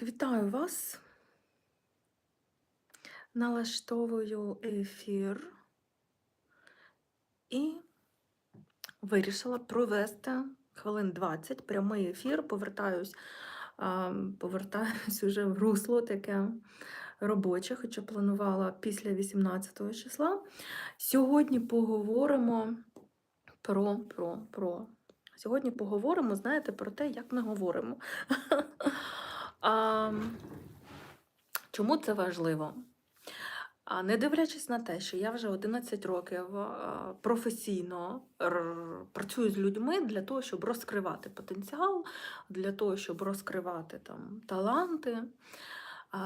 Так, вітаю вас. Налаштовую ефір і вирішила провести хвилин 20 прямий ефір. Повертаюсь, повертаюсь уже в русло таке робоче, хоча планувала після 18 числа. Сьогодні поговоримо про, про, про. Сьогодні поговоримо, знаєте, про те, як ми говоримо. А, чому це важливо? А не дивлячись на те, що я вже 11 років професійно працюю з людьми для того, щоб розкривати потенціал, для того, щоб розкривати там таланти,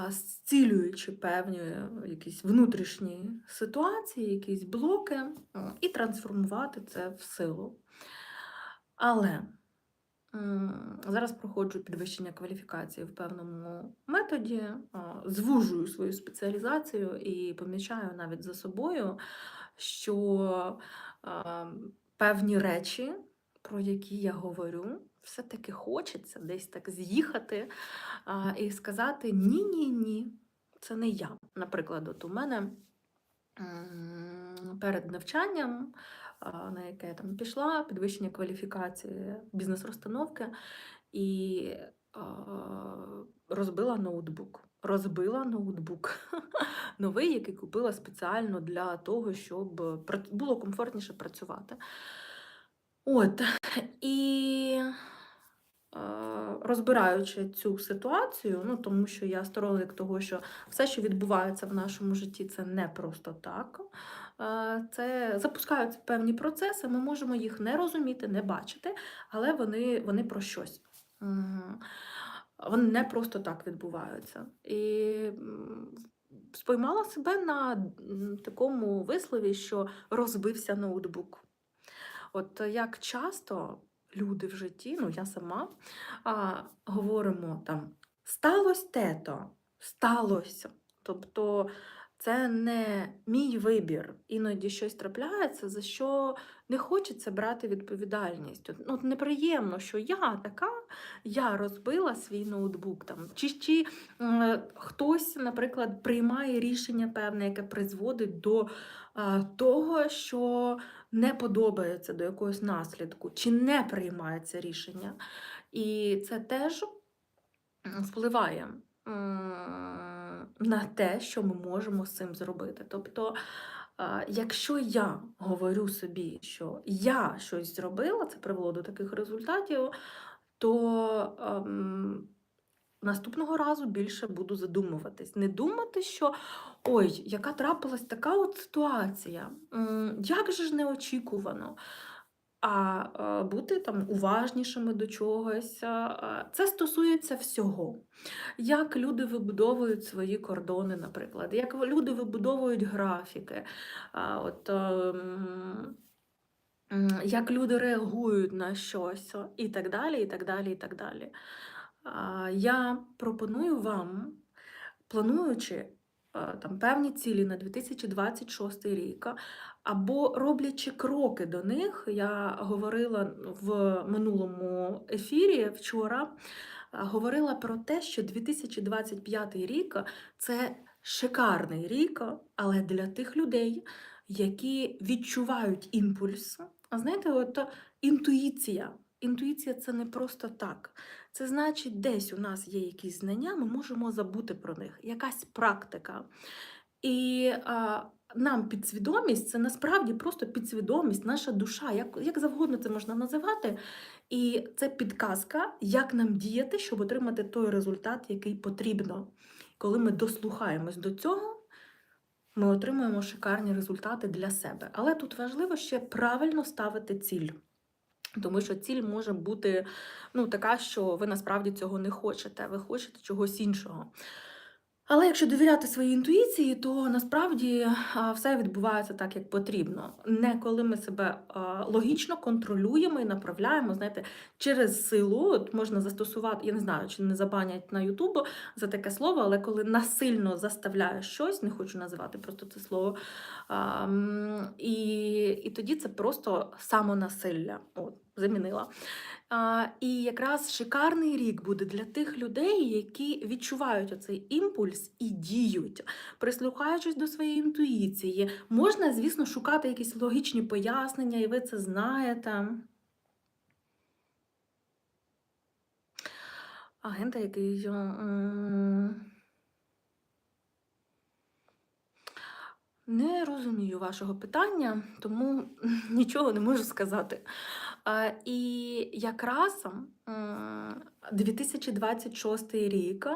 зцілюючи певні якісь внутрішні ситуації, якісь блоки, і трансформувати це в силу. Але зараз проходжу підвищення кваліфікації в певному методі, звужую свою спеціалізацію і помічаю навіть за собою, що певні речі, про які я говорю, все-таки хочеться десь так з'їхати і сказати ні-ні ні, це не я. Наприклад, от у мене перед навчанням на яке я там пішла, підвищення кваліфікації, бізнес-розстановки, і розбила ноутбук. Розбила ноутбук новий, який купила спеціально для того, щоб було комфортніше працювати. От. І розбираючи цю ситуацію, ну тому що я сторонник того, що все, що відбувається в нашому житті, це не просто так. Е, Це запускаються певні процеси, ми можемо їх не розуміти, не бачити, але вони, вони про щось. Вони не просто так відбуваються. І споймала себе на такому вислові, що розбився ноутбук. От як часто люди в житті, ну я сама, а, говоримо там сталося тето, сталося. Тобто це не мій вибір. Іноді щось трапляється, за що не хочеться брати відповідальність. От, ну, от неприємно, що я така, я розбила свій ноутбук. Там, чи чи е, хтось, наприклад, приймає рішення певне, яке призводить до е, того, що не подобається до якогось наслідку, чи не приймається рішення. І це теж впливає на те, що ми можемо з цим зробити. Тобто, якщо я говорю собі, що я щось зробила, це привело до таких результатів, то ем, наступного разу більше буду задумуватись. Не думати, що ой, яка трапилась така от ситуація, як же ж неочікувано. А е, бути там уважнішими до чогось. Це стосується всього. Як люди вибудовують свої кордони, наприклад, як люди вибудовують графіки. От, ем, як люди реагують на щось, і так далі, і так далі, і так далі. Я пропоную вам, плануючи там певні цілі на 2026 рік, або роблячи кроки до них, я говорила в минулому ефірі вчора, говорила про те, що 2025 рік це шикарний рік, але для тих людей, які відчувають імпульс. А знаєте, от інтуїція. Інтуїція це не просто так. Це значить, десь у нас є якісь знання, ми можемо забути про них, якась практика. І а, нам підсвідомість це насправді просто підсвідомість, наша душа, як, як завгодно це можна називати. І це підказка, як нам діяти, щоб отримати той результат, який потрібно. Коли ми дослухаємось до цього, ми отримуємо шикарні результати для себе. Але тут важливо ще правильно ставити ціль. Тому що ціль може бути ну, така, що ви насправді цього не хочете, ви хочете чогось іншого. Але якщо довіряти своїй інтуїції, то насправді все відбувається так, як потрібно. Не коли ми себе логічно контролюємо і направляємо, знаєте, через силу от можна застосувати, я не знаю, чи не забанять на Ютуб за таке слово, але коли насильно заставляєш щось, не хочу називати просто це слово, і, і тоді це просто самонасилля. От. Замінила. А, І якраз шикарний рік буде для тих людей, які відчувають оцей імпульс і діють, прислухаючись до своєї інтуїції. Можна, звісно, шукати якісь логічні пояснення, і ви це знаєте. Агента, який. Не розумію вашого питання, тому нічого не можу сказати. І якраз 2026 рік,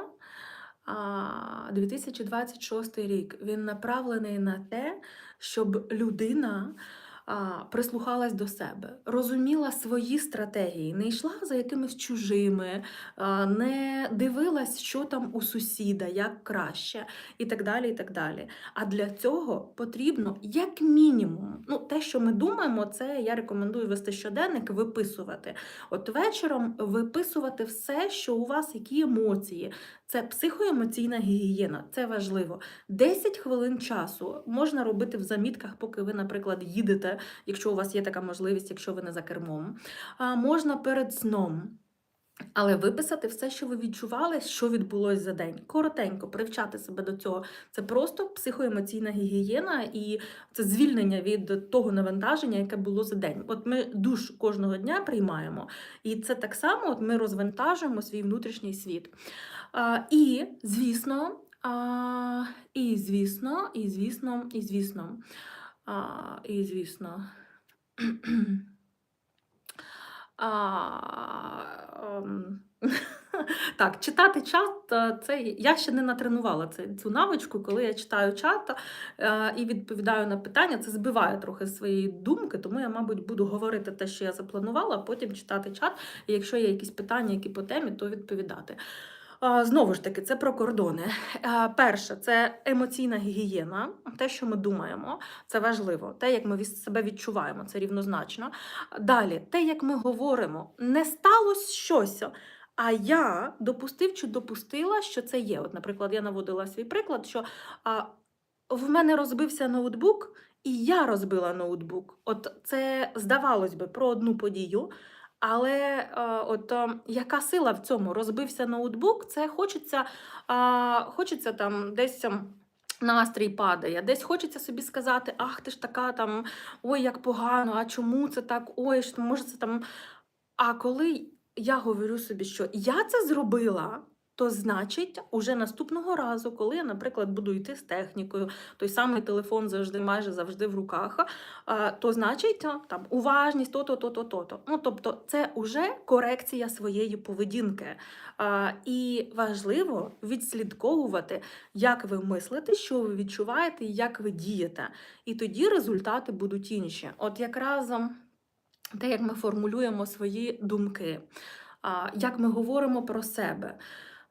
2026 рік він направлений на те, щоб людина прислухалась до себе, розуміла свої стратегії, не йшла за якимись чужими, не дивилась, що там у сусіда, як краще, і так далі. і так далі. А для цього потрібно, як мінімум, ну, те, що ми думаємо, це я рекомендую вести щоденник, виписувати. От вечором виписувати все, що у вас, які емоції. Це психоемоційна гігієна, це важливо. 10 хвилин часу можна робити в замітках, поки ви, наприклад, їдете, якщо у вас є така можливість, якщо ви не за кермом. А можна перед сном. Але виписати все, що ви відчували, що відбулося за день. Коротенько привчати себе до цього. Це просто психоемоційна гігієна і це звільнення від того навантаження, яке було за день. От ми душ кожного дня приймаємо, і це так само от ми розвантажуємо свій внутрішній світ. А, І, звісно, а, і звісно, і звісно, і звісно, а, і звісно. А, ем, Так, читати чат, е, це я ще не натренувала цю навичку, коли я читаю чат е, і відповідаю на питання, це збиває трохи свої думки, тому я, мабуть, буду говорити те, що я запланувала, а потім читати чат. І якщо є якісь питання, які по темі, то відповідати. Знову ж таки, це про кордони. Перше, це емоційна гігієна, те, що ми думаємо, це важливо. Те, як ми себе відчуваємо, це рівнозначно. Далі, те, як ми говоримо, не сталося щось. А я допустив чи допустила, що це є. От, наприклад, я наводила свій приклад, що а, в мене розбився ноутбук, і я розбила ноутбук. От це здавалось би про одну подію. Але е, от е, яка сила в цьому? Розбився ноутбук, це хочеться, хочеться там десь. ем, Настрій падає, десь хочеться собі сказати, ах, ти ж така там, ой, як погано, а чому це так? Ой, може це там. А коли я говорю собі, що я це зробила, то значить, уже наступного разу, коли я, наприклад, буду йти з технікою, той самий телефон завжди майже завжди в руках, то значить там уважність, то-то, то-то, то-то. Ну, тобто, це вже корекція своєї поведінки. І важливо відслідковувати, як ви мислите, що ви відчуваєте і як ви дієте. І тоді результати будуть інші. От якраз. м, те, як ми формулюємо свої думки, як ми говоримо про себе.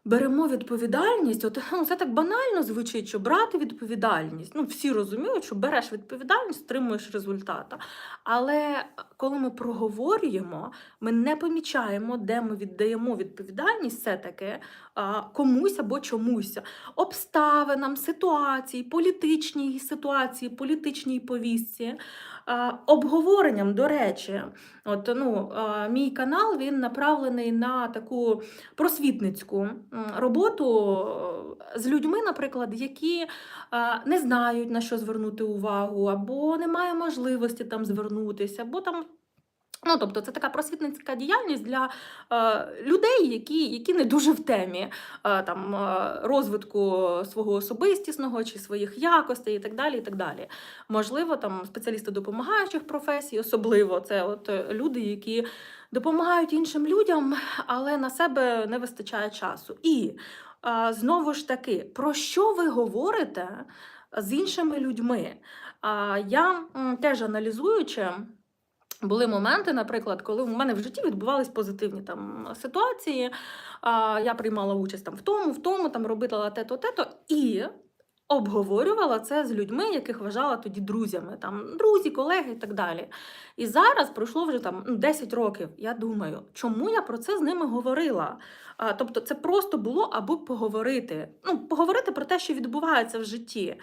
Беремо відповідальність, от ну, це так банально звучить, що брати відповідальність. Ну, всі розуміють, що береш відповідальність, отримуєш результата. Але коли ми проговорюємо, ми не помічаємо, де ми віддаємо відповідальність все-таки комусь або чомусь, обставинам, ситуації, політичній ситуації, політичній повістці. Обговоренням, до речі, от, ну, мій канал він направлений на таку просвітницьку роботу е, з людьми, наприклад, які не знають на що звернути увагу, або немає можливості там звернутися, або там. Ну, тобто, це така просвітницька діяльність для е, людей, які, які не дуже в темі е, там, е, розвитку свого особистісного чи своїх якостей і так далі. і так далі. Можливо, там спеціалісти допомагаючих професій, особливо це от е, люди, які допомагають іншим людям, але на себе не вистачає часу. І е, знову ж таки, про що ви говорите з іншими людьми? А, я теж аналізуючи. Були моменти, наприклад, коли у мене в житті відбувались позитивні там ситуації. А, я приймала участь там в тому, в тому, там робила те-то, те-то, і обговорювала це з людьми, яких вважала тоді друзями, там друзі, колеги і так далі. І зараз пройшло вже там ну, 10 років. Я думаю, чому я про це з ними говорила? А, тобто, це просто було аби поговорити. Ну, поговорити про те, що відбувається в житті.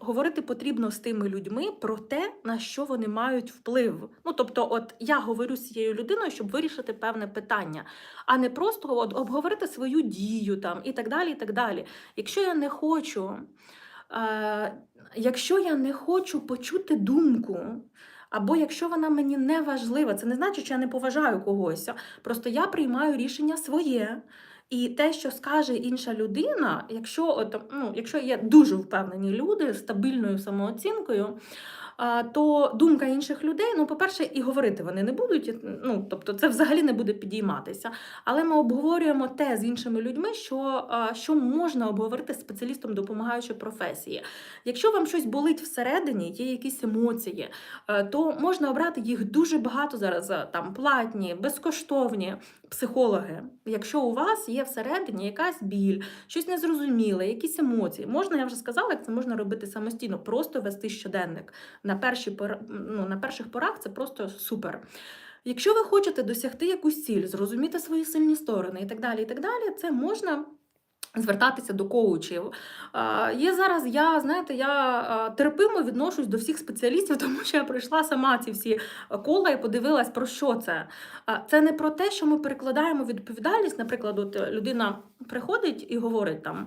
Говорити потрібно з тими людьми про те, на що вони мають вплив. Ну, тобто, от я говорю з цією людиною, щоб вирішити певне питання, а не просто от, обговорити свою дію там і так далі. і так далі. Якщо я не хочу, е, якщо я не хочу почути думку. Або якщо вона мені не важлива, це не значить, що я не поважаю когось. Просто я приймаю рішення своє. І те, що скаже інша людина, якщо от, ну, якщо є дуже впевнені люди з стабільною самооцінкою, то думка інших людей, ну, по-перше, і говорити вони не будуть, ну, тобто це взагалі не буде підійматися. Але ми обговорюємо те з іншими людьми, що, що можна обговорити з спеціалістом допомагаючої професії. Якщо вам щось болить всередині, є якісь емоції, е, то можна обрати їх дуже багато зараз, е, там платні, безкоштовні психологи. Якщо у вас є всередині якась біль, щось незрозуміле, якісь емоції, можна, я вже сказала, як це можна робити самостійно, просто вести щоденник. На, перші, пора- ну, на перших порах це просто супер. Якщо ви хочете досягти якусь ціль, зрозуміти свої сильні сторони і так далі, і так далі, це можна. Звертатися до коучів. Є зараз, я знаєте, я терпимо відношусь до всіх спеціалістів, тому що я пройшла сама ці всі кола і подивилась, про що це. Це не про те, що ми перекладаємо відповідальність. Наприклад, от е, людина приходить і говорить там: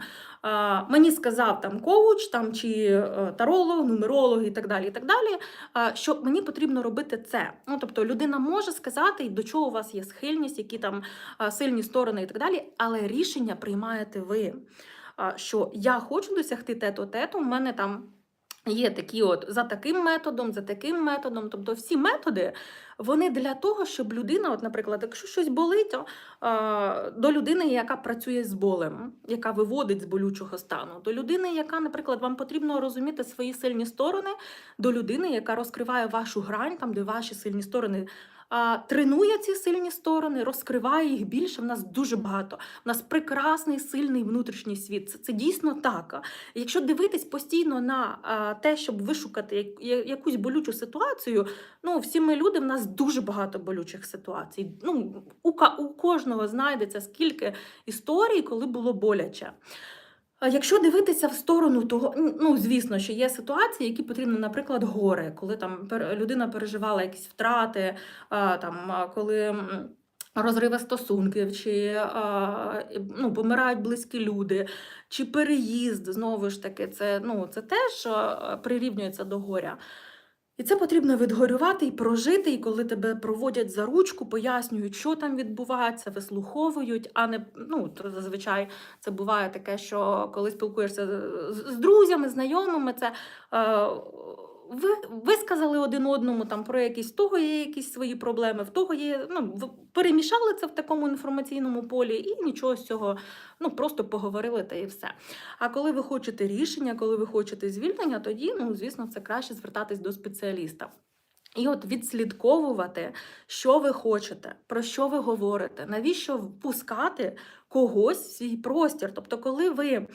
мені сказав там коуч, там чи е, таролог, нумеролог і так далі. і так далі, що мені потрібно робити це. Ну, тобто людина може сказати, до чого у вас є схильність, які там сильні сторони і так далі, але рішення приймаєте ви. Що я хочу досягти тето тето у мене там. Є такі, от за таким методом, за таким методом. Тобто всі методи вони для того, щоб людина, от, наприклад, якщо щось болить, до людини, яка працює з болем, яка виводить з болючого стану, до людини, яка, наприклад, вам потрібно розуміти свої сильні сторони, до людини, яка розкриває вашу грань, там де ваші сильні сторони. Тренує ці сильні сторони, розкриває їх більше. В нас дуже багато. У нас прекрасний сильний внутрішній світ. Це, це дійсно так. Якщо дивитись постійно на те, щоб вишукати як- якусь болючу ситуацію, ну всі ми люди, в нас дуже багато болючих ситуацій. Ну, у кожного знайдеться скільки історій, коли було боляче. Якщо дивитися в сторону того, ну звісно, що є ситуації, які потрібно, наприклад, горе, коли там людина переживала якісь втрати, там коли. Розриви стосунків, чи ну, помирають близькі люди, чи переїзд, знову ж таки, це, ну, це теж прирівнюється до горя. І це потрібно відгорювати і прожити, і коли тебе проводять за ручку, пояснюють, що там відбувається, вислуховують, а не ну, то зазвичай це буває таке, що коли спілкуєшся з, друзями, знайомими, це е, ви висказали один одному там про якісь того є якісь свої проблеми, в того є. Ну, перемішали це в такому інформаційному полі і нічого з цього, ну просто поговорили та і все. А коли ви хочете рішення, коли ви хочете звільнення, тоді, ну, звісно, це краще звертатись до спеціаліста. І от відслідковувати, що ви хочете, про що ви говорите, навіщо впускати когось в свій простір. Тобто, коли ви,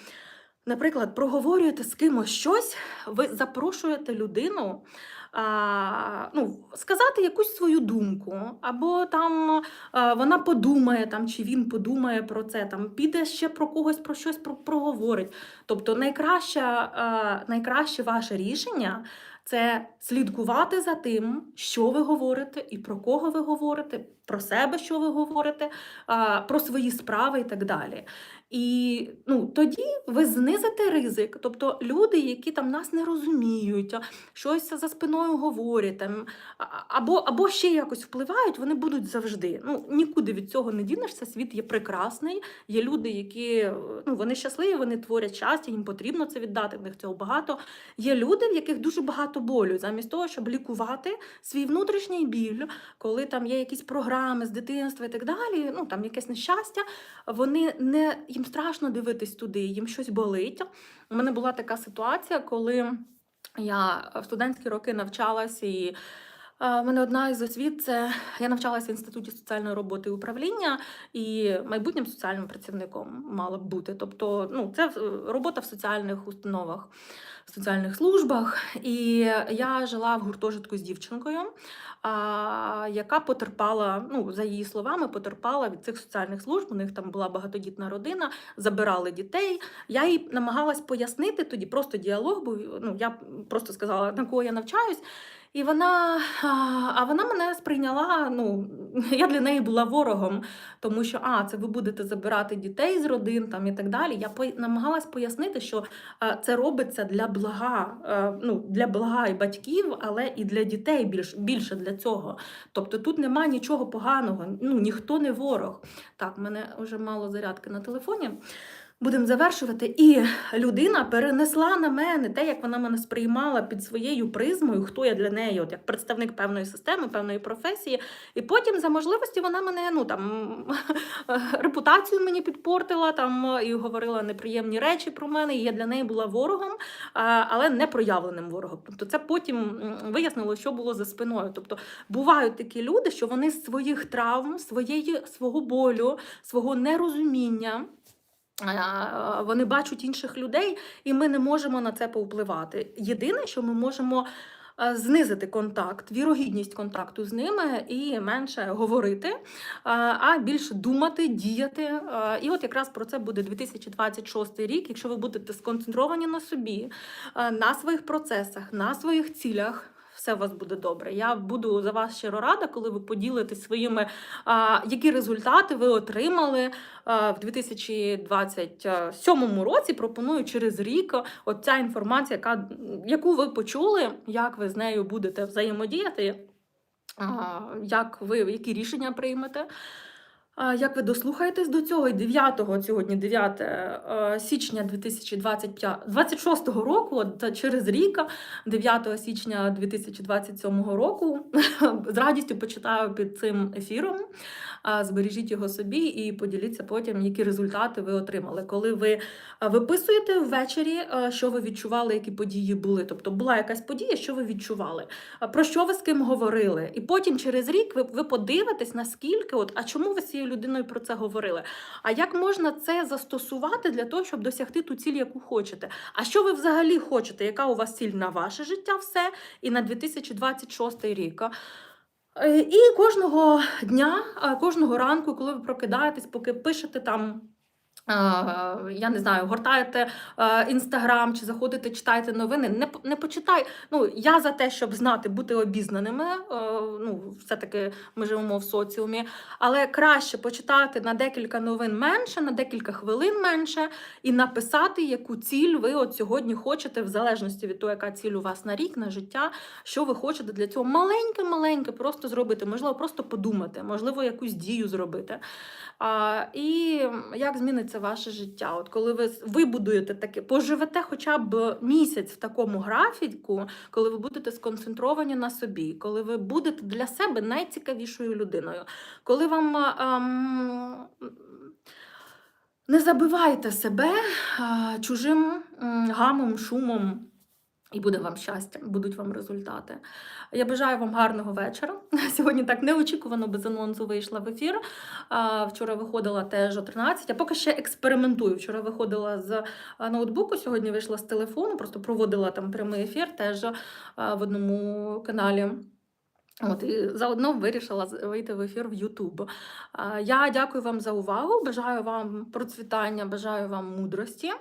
наприклад, проговорюєте з кимось щось, ви запрошуєте людину. А, ну, сказати якусь свою думку, або там а, вона подумає, там, чи він подумає про це, там, піде ще про когось про щось про, проговорить. Тобто найкраще, а, найкраще ваше рішення це слідкувати за тим, що ви говорите, і про кого ви говорите, про себе, що ви говорите, про свої справи і так далі. І ну, тоді ви знизите ризик. Тобто люди, які там нас не розуміють, щось за спиною говорять, або, або ще якось впливають, вони будуть завжди. Ну, нікуди від цього не дінешся. Світ є прекрасний. Є люди, які ну, вони щасливі, вони творять щастя, їм потрібно це віддати, в них цього багато. Є люди, в яких дуже багато болю, замість того, щоб лікувати свій внутрішній біль, коли там є якісь програми з дитинства і так далі, ну там якесь нещастя, вони не їм страшно дивитись туди, їм щось болить. У мене була така ситуація, коли я в студентські роки навчалась і А, в мене одна із освіт це я навчалася в інституті соціальної роботи і управління, і майбутнім соціальним працівником мала б бути. Тобто, ну, це е, робота в соціальних установах, соціальних службах. І я жила в гуртожитку з дівчинкою, яка потерпала, ну, за її словами, потерпала від цих соціальних служб. У них там була багатодітна родина, забирали дітей. Я їй намагалась пояснити тоді, просто діалог був. Ну, я просто сказала, на кого я навчаюсь. І вона, а, вона мене сприйняла. Ну, я для неї була ворогом, тому що а, це ви будете забирати дітей з родин там і так далі. Я по, намагалась пояснити, що а, це робиться для блага, а, ну, для блага і батьків, але і для дітей більш, більше для цього. Тобто тут нема нічого поганого, ну ніхто не ворог. Так, в мене вже мало зарядки на телефоні. Будемо завершувати. І людина перенесла на мене те, як вона мене сприймала під своєю призмою, хто я для неї, от як представник певної системи, певної професії. І потім, за можливості, вона мене ну там репутацію мені підпортила там і говорила неприємні речі про мене. І я для неї була ворогом, але не проявленим ворогом. Тобто, це потім вияснило, що було за спиною. Тобто бувають такі люди, що вони з своїх травм, своєї свого болю, свого нерозуміння. Вони бачать інших людей, і ми не можемо на це повпливати. Єдине, що ми можемо знизити контакт, вірогідність контакту з ними і менше говорити, а більше думати, діяти. І от якраз про це буде 2026 рік. Якщо ви будете сконцентровані на собі, на своїх процесах, на своїх цілях все у вас буде добре. Я буду за вас щиро рада, коли ви поділитесь своїми, а, які результати ви отримали а, в 2027 році. Пропоную через рік оця інформація, яка, яку ви почули, як ви з нею будете взаємодіяти, а, як ви які рішення приймете. Як ви дослухаєтесь до цього? І 9 сьогодні, 9 е, січня 2026 року, от через рік, 9 січня 2027 року, з радістю почитаю під цим ефіром. Збережіть його собі і поділіться потім, які результати ви отримали. Коли ви виписуєте ввечері, що ви відчували, які події були. Тобто була якась подія, що ви відчували, про що ви з ким говорили. І потім через рік ви ви подивитесь, наскільки, от, а чому ви з цією людиною про це говорили? А як можна це застосувати для того, щоб досягти ту ціль, яку хочете? А що ви взагалі хочете? Яка у вас ціль на ваше життя? Все і на 2026 рік? Е, і кожного дня, кожного ранку, коли ви прокидаєтесь, поки пишете там. Я не знаю, гортаєте інстаграм чи заходите, читаєте новини. Не не почитай. Ну я за те, щоб знати, бути обізнаними. Ну, все-таки ми живемо в соціумі, але краще почитати на декілька новин менше, на декілька хвилин менше, і написати, яку ціль ви от сьогодні хочете, в залежності від того, яка ціль у вас на рік, на життя, що ви хочете для цього маленьке-маленьке просто зробити. Можливо, просто подумати, можливо, якусь дію зробити. А, І як зміниться ваше життя? От коли ви вибудуєте таке, поживете хоча б місяць в такому графіку, коли ви будете сконцентровані на собі, коли ви будете для себе найцікавішою людиною, коли вам. Ам, не забивайте себе а, чужим гамом, шумом. І буде вам щастя, будуть вам результати. Я бажаю вам гарного вечора. Сьогодні так неочікувано без анонсу вийшла в ефір. Вчора виходила теж о 13, Я поки ще експериментую. Вчора виходила з ноутбуку, сьогодні вийшла з телефону, просто проводила там прямий ефір теж в одному каналі. От і заодно вирішила вийти в ефір в Ютуб. Я дякую вам за увагу. Бажаю вам процвітання, бажаю вам мудрості.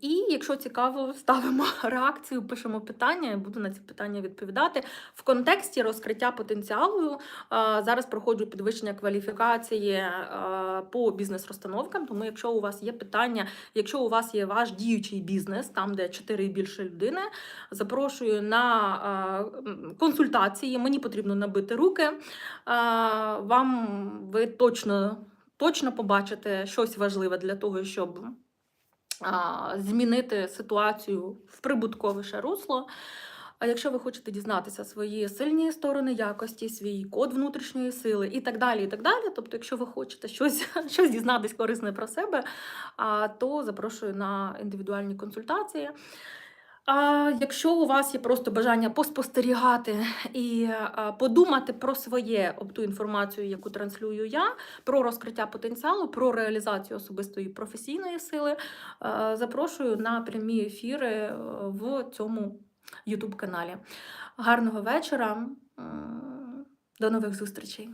І якщо цікаво, ставимо реакцію, пишемо питання, я буду на ці питання відповідати. В контексті розкриття потенціалу зараз проходжу підвищення кваліфікації по бізнес-розстановкам. Тому, якщо у вас є питання, якщо у вас є ваш діючий бізнес, там де 4 і більше людини, запрошую на консультації. Мені потрібно набити руки. Вам ви точно, точно побачите щось важливе для того, щоб змінити ситуацію в прибутковіше русло. А якщо ви хочете дізнатися свої сильні сторони якості, свій код внутрішньої сили і так далі, і так далі. Тобто, якщо ви хочете щось щось дізнатись корисне про себе, то запрошую на індивідуальні консультації. А якщо у вас є просто бажання поспостерігати і подумати про своє об ту інформацію, яку транслюю я, про розкриття потенціалу, про реалізацію особистої професійної сили, е, запрошую на прямі ефіри е, в цьому YouTube каналі. Гарного вечора, до нових зустрічей!